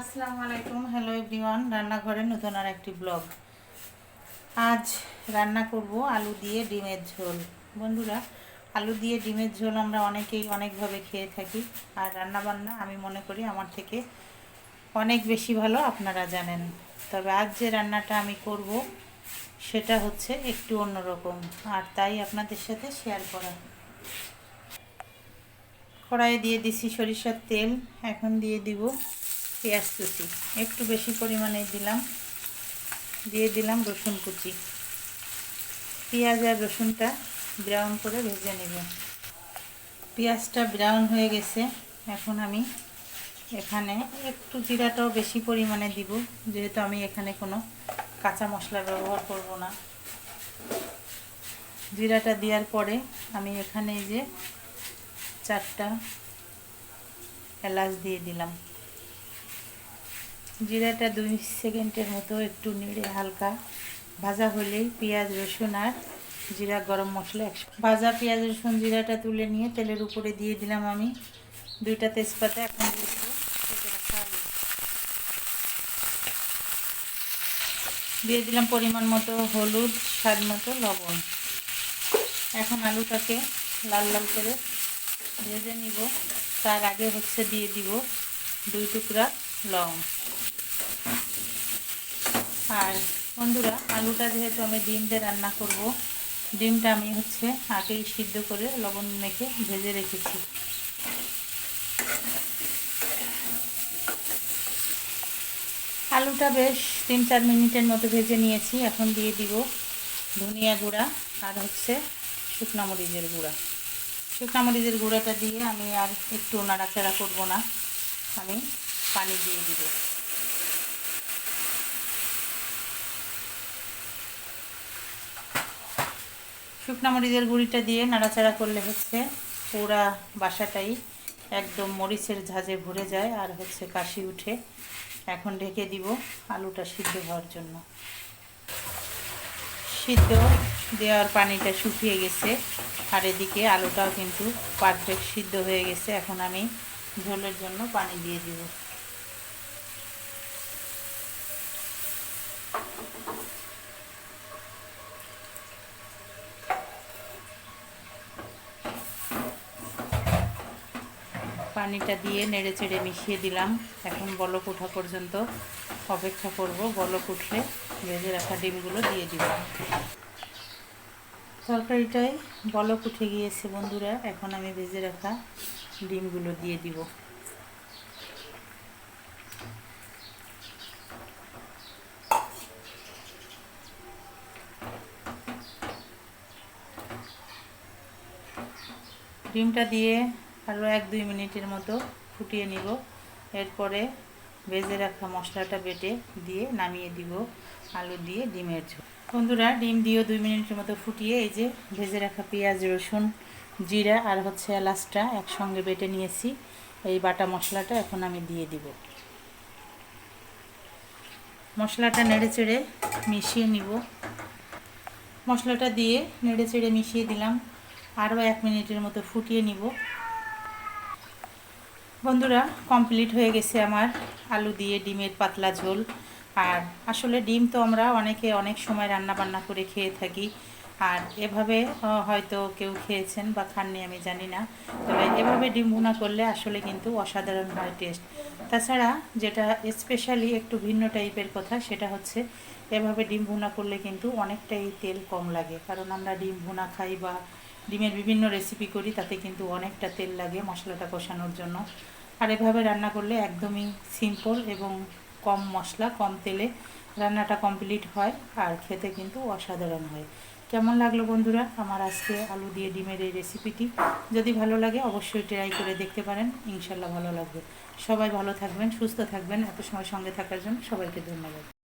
আসসালামু আলাইকুম hello everyone রান্নাঘরের নতুন আর একটি ব্লগ আজ রান্না করব আলু দিয়ে ডিমের ঝোল। বন্ধুরা, আলু দিয়ে ডিমের ঝোল আমরা অনেকেই অনেকভাবে খেয়ে থাকি, আর রান্না বান্না আমি মনে করি আমার থেকে অনেক বেশি ভালো, আপনারা জানেন। তবে আজ যে রান্নাটা আমি করব, সেটা হচ্ছে একটু অন্যরকম, আর তাই আপনাদের সাথে শেয়ার করা। কড়াইয়ে দিয়ে দিছি সরিষার তেল, এখন দিয়ে দিব পেঁয়াজ কুচি। একটু বেশি পরিমাণে দিলাম। দিয়ে দিলাম রসুন কুচি। পেঁয়াজ আর রসুনটা ব্রাউন করে ভেজে নেব। পেঁয়াজটা ব্রাউন হয়ে গেছে। এখন আমি এখানে একটু জিরাটাও বেশি পরিমাণে দিব। যেহেতু আমি এখানে কোনো কাঁচা মশলা ব্যবহার করব না। জিরাটা দেওয়ার পরে আমি এখানে যে চারটা এলাচ দিয়ে দিলাম। জিরাটা দুই সেকেন্ডের মতো একটু নেড়ে হালকা ভাজা হলেই পেঁয়াজ, রসুন আর জিরা গরম মশলা একশো ভাজা পেঁয়াজ, রসুন, জিরাটা তুলে নিয়ে তেলের উপরে দিয়ে দিলাম আমি দুইটা তেজপাতা, এখন দিয়ে দিলাম পরিমাণ মতো হলুদ স্বাদ মতো লবণ। এখন আলুটাকে লাল লাল করে ভেজে নিব। তার আগে হচ্ছে দিয়ে দিব দুই টুকরা লং। আর বন্ধুরা, আলুটা যেহেতু আমি ডিম দিয়ে রান্না করব, ডিমটা আমি হচ্ছে আগেই সিদ্ধ করে লবণ মেখে ভেজে রেখেছি। আলুটা বেশ তিন চার মিনিটের মতো ভেজে নিয়েছি, এখন দিয়ে দিব ধনিয়া গুঁড়া আর হচ্ছে শুকনা মরিচের গুঁড়া। শুকনা মরিচের গুঁড়াটা দিয়ে আমি আর একটু নাড়াচাড়া করব না, আমি পানি দিয়ে দিব। শুকনা মরিচের গুঁড়িটা দিয়ে নাড়াচাড়া করলে হচ্ছে পুরা বাসাটাই একদম মরিচের ঝাঁঝে ভরে যায় আর হচ্ছে কাশি উঠে। এখন ঢেকে দিব আলুটা সিদ্ধ হওয়ার জন্য। সিদ্ধ দেওয়ার পানিটা শুকিয়ে গেছে আর এদিকে আলুটাও কিন্তু পারফেক্ট সিদ্ধ হয়ে গেছে। এখন আমি ঝোলের জন্য পানি দিয়ে দিব। পানিটা দিয়ে নেড়ে চেড়ে মিশিয়ে দিলাম। এখন বলক ওঠা পর্যন্ত অপেক্ষা করব। বলক উঠলে ভেজে রাখা ডিমগুলো দিয়ে দিব। তরকারিটায় বলক উঠে গিয়েছে বন্ধুরা। এখন আমি ভেজে রাখা ডিমগুলো দিয়ে দিব। ডিমটা দিয়ে আরও এক দুই মিনিটের মতো ফুটিয়ে নিব। এরপরে ভেজে রাখা মশলাটা বেটে দিয়ে নামিয়ে দিব আলু দিয়ে ডিমের ঝোল। বন্ধুরা, ডিম দিয়েও দুই মিনিটের মতো ফুটিয়ে এই যে ভেজে রাখা পেঁয়াজ, রসুন, জিরা আর হচ্ছে এলাচটা একসঙ্গে বেটে নিয়েছি। এই বাটা মশলাটা এখন আমি দিয়ে দিব। মশলাটা নেড়ে চেড়ে মিশিয়ে নিব। মশলাটা দিয়ে নেড়ে চেড়ে মিশিয়ে দিলাম। আরও এক মিনিটের মতো ফুটিয়ে নিব। বন্ধুরা কমপ্লিট হয়ে গেছে আমার আলু দিয়ে ডিমের পাতলা ঝোল। আর আসলে ডিম তো আমরা অনেকে অনেক সময় রান্না বান্না করে খেয়ে থাকি। আর এভাবে হয়তো কেউ খেয়েছেন বা খাননি, আমি জানি না। তবে এভাবে ডিম ভুনা করলে আসলে কিন্তু অসাধারণ হয় টেস্ট তাছাড়া যেটা স্পেশালি একটু ভিন্ন টাইপের কথা, সেটা হচ্ছে এভাবে ডিম ভুনা করলে কিন্তু অনেকটাই তেল কম লাগে। কারণ আমরা ডিম ভুনা খাই বা ডিমের বিভিন্ন রেসিপি করি, তাতে কিন্তু অনেকটা তেল লাগে মশলাটা কষানোর জন্য। আর এভাবে রান্না করলে একদমই সিম্পল এবং কম মশলা, কম তেলে রান্নাটা কমপ্লিট হয় আর খেতে কিন্তু অসাধারণ হয়। কেমন লাগল বন্ধুরা আমার আজকে আলু দিয়ে ডিমের এই রেসিপিটি যদি ভালো লাগে অবশ্যই ট্রাই করে দেখতে পারেন ইনশাল্লাহ ভালো লাগবে। সবাই ভালো থাকবেন, সুস্থ থাকবেন, এত সময় সঙ্গে থাকার জন্য সবাইকে ধন্যবাদ।